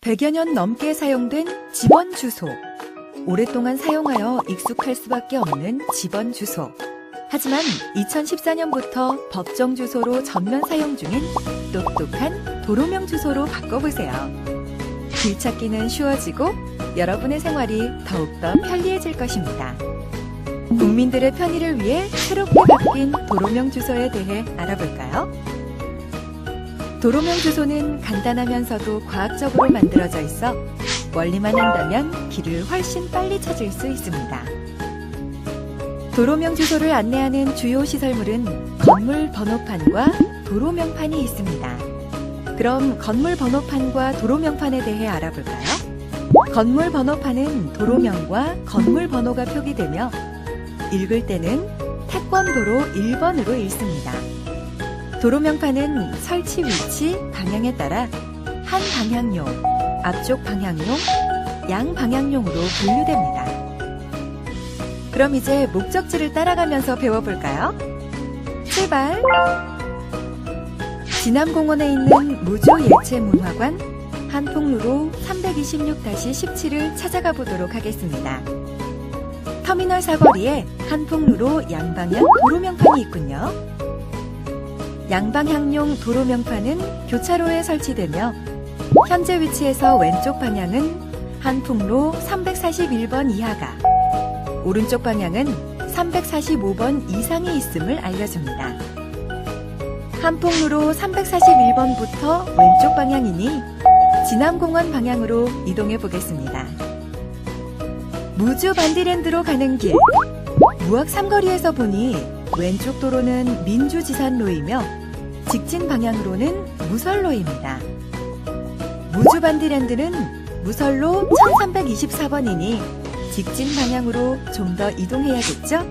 100여 년 넘게 사용된 집원 주소. 오랫동안 사용하여 익숙할 수밖에 없는 집원 주소. 하지만 2014년부터 법정 주소로 전면 사용 중인 똑똑한 도로명 주소로 바꿔보세요. 길 찾기는 쉬워지고 여러분의 생활이 더욱더 편리해질 것입니다. 국민들의 편의를 위해 새롭게 바뀐 도로명 주소에 대해 알아볼까요? 도로명 주소는 간단하면서도 과학적으로 만들어져 있어 원리만 한다면 길을 훨씬 빨리 찾을 수 있습니다. 도로명 주소를 안내하는 주요 시설물은 건물 번호판과 도로명판이 있습니다. 그럼 건물 번호판과 도로명판에 대해 알아볼까요? 건물 번호판은 도로명과 건물 번호가 표기되며 읽을 때는 태권도로 1번으로 읽습니다. 도로 명판은 설치 위치, 방향에 따라 한 방향용, 앞쪽 방향용, 양 방향용으로 분류됩니다. 그럼 이제 목적지를 따라가면서 배워볼까요? 출발! 진암공원에 있는 무조 예체문화관 한풍로로 326-17을 찾아가 보도록 하겠습니다. 터미널 사거리에 한풍로로 양방향 도로명판이 있군요. 양방향용 도로 명판은 교차로에 설치되며 현재 위치에서 왼쪽 방향은 한풍로 341번 이하가 오른쪽 방향은 345번 이상이 있음을 알려줍니다. 한풍로로 341번부터 왼쪽 방향이니 진암공원 방향으로 이동해 보겠습니다. 무주 반디랜드로 가는 길. 무학 삼거리에서 보니 왼쪽 도로는 민주지산로이며 직진 방향으로는 무설로입니다. 무주 반디랜드는 무설로 1324번이니 직진 방향으로 좀 더 이동해야겠죠?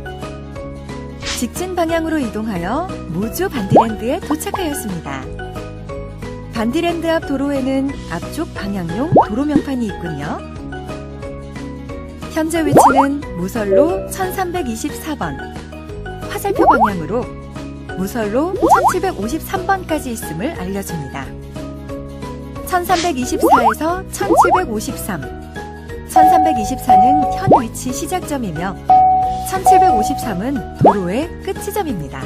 직진 방향으로 이동하여 무주 반디랜드에 도착하였습니다. 반디랜드 앞 도로에는 앞쪽 방향용 도로 명판이 있군요. 현재 위치는 무설로 1324번, 화살표 방향으로 무설로 1753번까지 있음을 알려줍니다. 1324에서 1753, 1324는 현 위치 시작점이며 1753은 도로의 끝지점입니다.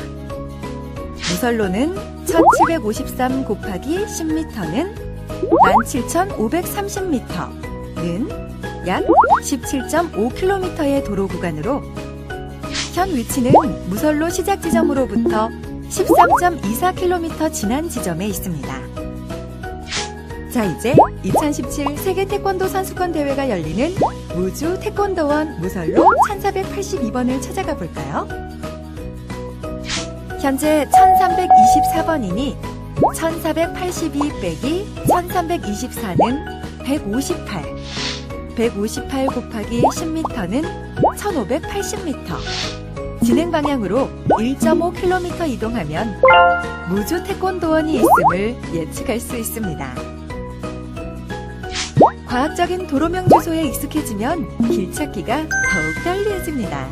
무설로는 1753 곱하기 10m는 17,530m는 약 17.5km의 도로 구간으로 현 위치는 무설로 시작 지점으로부터 13.24km 지난 지점에 있습니다. 자, 이제 2017 세계 태권도 선수권 대회가 열리는 무주 태권도원 무설로 1482번을 찾아가 볼까요? 현재 1324번이니 1482 빼기 1324는 158. 158 곱하기 10m는 1580m. 진행 방향으로 1.5km 이동하면 무주 태권도원이 있음을 예측할 수 있습니다. 과학적인 도로명 주소에 익숙해지면 길 찾기가 더욱 편리해집니다.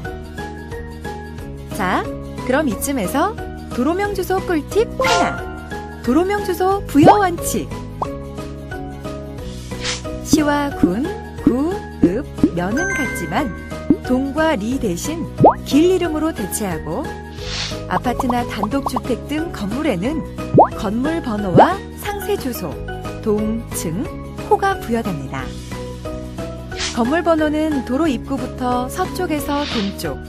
자, 그럼 이쯤에서 도로명 주소 꿀팁 하나. 도로명 주소 부여 원칙. 시와 군, 구, 읍, 면은 같지만 동과 리 대신 길 이름으로 대체하고 아파트나 단독주택 등 건물에는 건물 번호와 상세 주소, 동, 층, 호가 부여됩니다. 건물 번호는 도로 입구부터 서쪽에서 동쪽,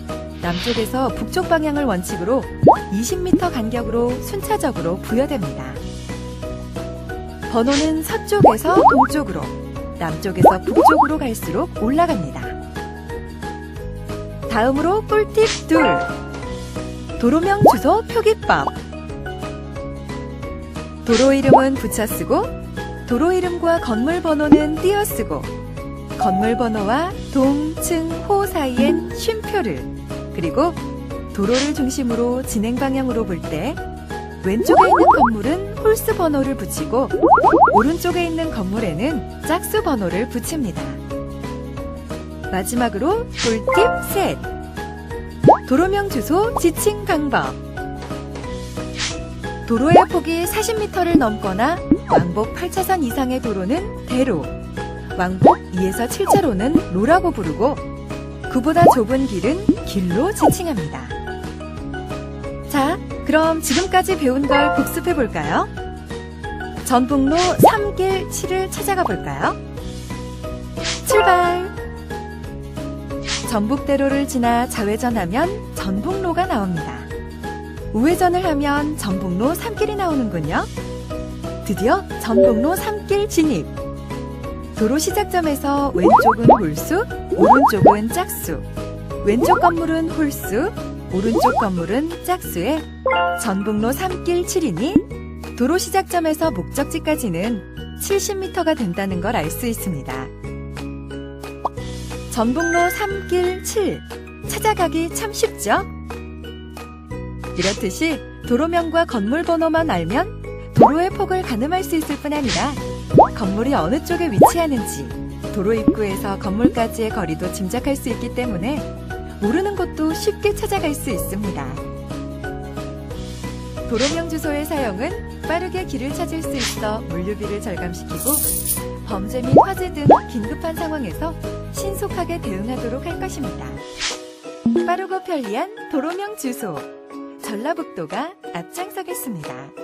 남쪽에서 북쪽 방향을 원칙으로 20m 간격으로 순차적으로 부여됩니다. 번호는 서쪽에서 동쪽으로, 남쪽에서 북쪽으로 갈수록 올라갑니다. 다음으로 꿀팁 둘. 도로명 주소 표기법. 도로 이름은 붙여 쓰고, 도로 이름과 건물 번호는 띄어 쓰고, 건물 번호와 동, 층, 호 사이엔 쉼표를, 그리고 도로를 중심으로 진행 방향으로 볼 때, 왼쪽에 있는 건물은 홀수 번호를 붙이고, 오른쪽에 있는 건물에는 짝수 번호를 붙입니다. 마지막으로 꿀팁 셋. 도로명 주소 지칭 방법. 도로의 폭이 40m를 넘거나 왕복 8차선 이상의 도로는 대로, 왕복 2에서 7차로는 로라고 부르고 그보다 좁은 길은 길로 지칭합니다. 자, 그럼 지금까지 배운 걸 복습해 볼까요? 전북로 3길 7을 찾아가 볼까요? 출발! 전북대로를 지나 좌회전하면 전북로가 나옵니다. 우회전을 하면 전북로 3길이 나오는군요. 드디어 전북로 3길 진입. 도로 시작점에서 왼쪽은 홀수, 오른쪽은 짝수. 왼쪽 건물은 홀수, 오른쪽 건물은 짝수에 전북로 3길 7이니 도로 시작점에서 목적지까지는 70m가 된다는 걸 알 수 있습니다. 전북로 3길 7 찾아가기 참 쉽죠? 이렇듯이 도로명과 건물 번호만 알면 도로의 폭을 가늠할 수 있을 뿐 아니라 건물이 어느 쪽에 위치하는지 도로 입구에서 건물까지의 거리도 짐작할 수 있기 때문에 모르는 곳도 쉽게 찾아갈 수 있습니다. 도로명 주소의 사용은 빠르게 길을 찾을 수 있어 물류비를 절감시키고 범죄 및 화재 등 긴급한 상황에서 신속하게 대응하도록 할 것입니다. 빠르고 편리한 도로명 주소 전라북도가 앞장서겠습니다.